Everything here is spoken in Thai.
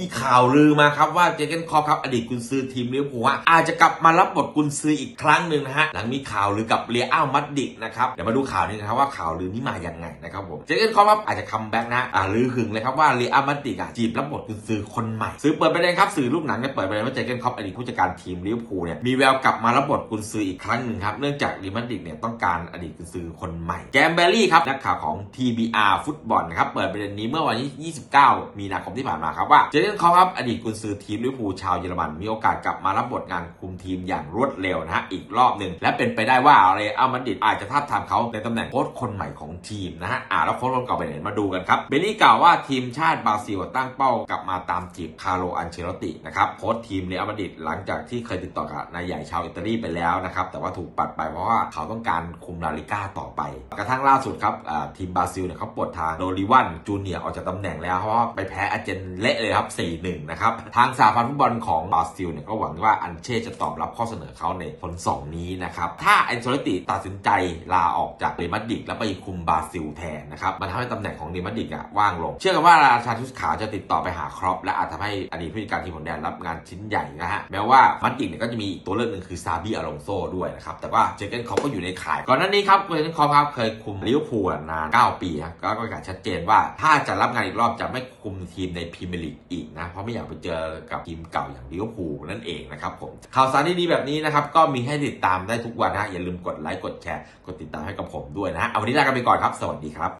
มีข่าวลือมาครับว่าเจเกนคอปครับอดีตกุนซือทีมลิเวอร์พูลฮะอาจจะกลับมารับบทกุนซืออีกครั้งหนึ่งนะฮะหลังมีข่าวลือกับเรียอัลมัดดิดนะครับเดี๋ยวมาดูข่าวนี้นะครับว่าข่าวลือนี้มาอย่างไงนะครับผมเจเกนคอปครับอาจจะคัมแบ็กนะอ่าลือหึงเลยครับว่าเรียอัลมัดดิดจีบรับบทกุนซือคนใหม่สื่อเปิดประเด็นครับสื่อลูกหนังเนี่ยเปิดประเด็นว่าเจเกนคอปอดีตผู้จัดการทีมลิเวอร์พูลเนี่ยมีแววกลับมารับบทกุนซืออีกครั้งหนึ่งครับเนื่องจากเรียมัดดิดเนี่ยต้องการอดีตกุนซือคนใหม่แกมเบลลี่ครับนักข่าวของ TBR ฟุตบอลนะครับเปิดประเด็นนี้เมื่อวันที่ 29 มีนาคมที่ผ่านมาครับว่าเจเกนคอปครับอดีตกุนซือทีมลิเวอร์พูลชาวเยอรมัน มีโอกาสกลับมารับบทงานคุมทีมอย่างรวดเร็วนะฮะอีกรอบหนึ่งและเป็นไปได้ว่าเรอัลมาดริดอาจจะท้าบทามเขาในตำแหน่งโค้ชคนใหม่ของทีมนะฮะอ่าแล้วโค้ชคนเก่าไปไหนมาดูกันครับเบลลี่กล่าวว่าทีมชาติบราซิลตั้งเป้ากลับมาตามจีบคาร์โลอันเชลตินะครับโค้ชทีมเรอัลมาดริดหลังจากที่เคยติดต่อกับนายใหญ่ชาวอิตาลีไปแล้วนะครับแต่ว่าถูกปัดไปเพราะว่าเขาต้องการคุมลาลิก้าต่อไป กระทั่งล่าสุดครับอ่าทีมบราซิลเนี่ยเขาปลดทางโดริวันจูเนียร์ออกจากตำแหน่งแล้วเพราะว่าไปแพ้อาเจนเละเลยครับ4-1 นะครับ ทางสาพันธ์ฟุตบอลของบราซิลเนี่ยก็หวังว่าอันเช่จะตอบรับข้อเสนอเขาในผลสองนี้นะครับ ถ้าแอนโชลติตัดสินใจลาออกจากเรอัลมาดริดแล้วไปคุมบราซิลแทนนะครับ มันทำให้ตำแหน่งของเรอัลมาดริดอะว่างลง เชื่อกันว่าราชาชุดขาวจะติดต่อไปหาครอปและอาจทำให้อดีตผู้จัดการทีมของแดนรับงานชิ้นใหญ่นะฮะ แม้ว่ามาดริดเนี่ยก็จะมีตัวเลือกหนึ่งคือซาบีอารองโซด้วยนะครับ แต่ว่าเจเกนคอปก็อยู่ในข่าย ก่อนหน้านี้ครับเจเกนคอปครับเคยคุมลิเวอร์พูลนาน 9 ปีครับก็ประกาศชัดเจนว่าถ้าจะรับงานอีกรอบจะไม่คุมทีมในพรีเมียร์ลีกอีกนะ เพราะไม่อยากไปเจอกับทีมเก่าอย่างลิเวอร์พูลนั่นเองนะครับผมข่าวสารดีๆแบบนี้นะครับก็มีให้ติดตามได้ทุกวันนะอย่าลืมกดไลค์กดแชร์กดติดตามให้กับผมด้วยนะฮะเอาวันนี้ลากันไปก่อนครับ สวัสดีครับ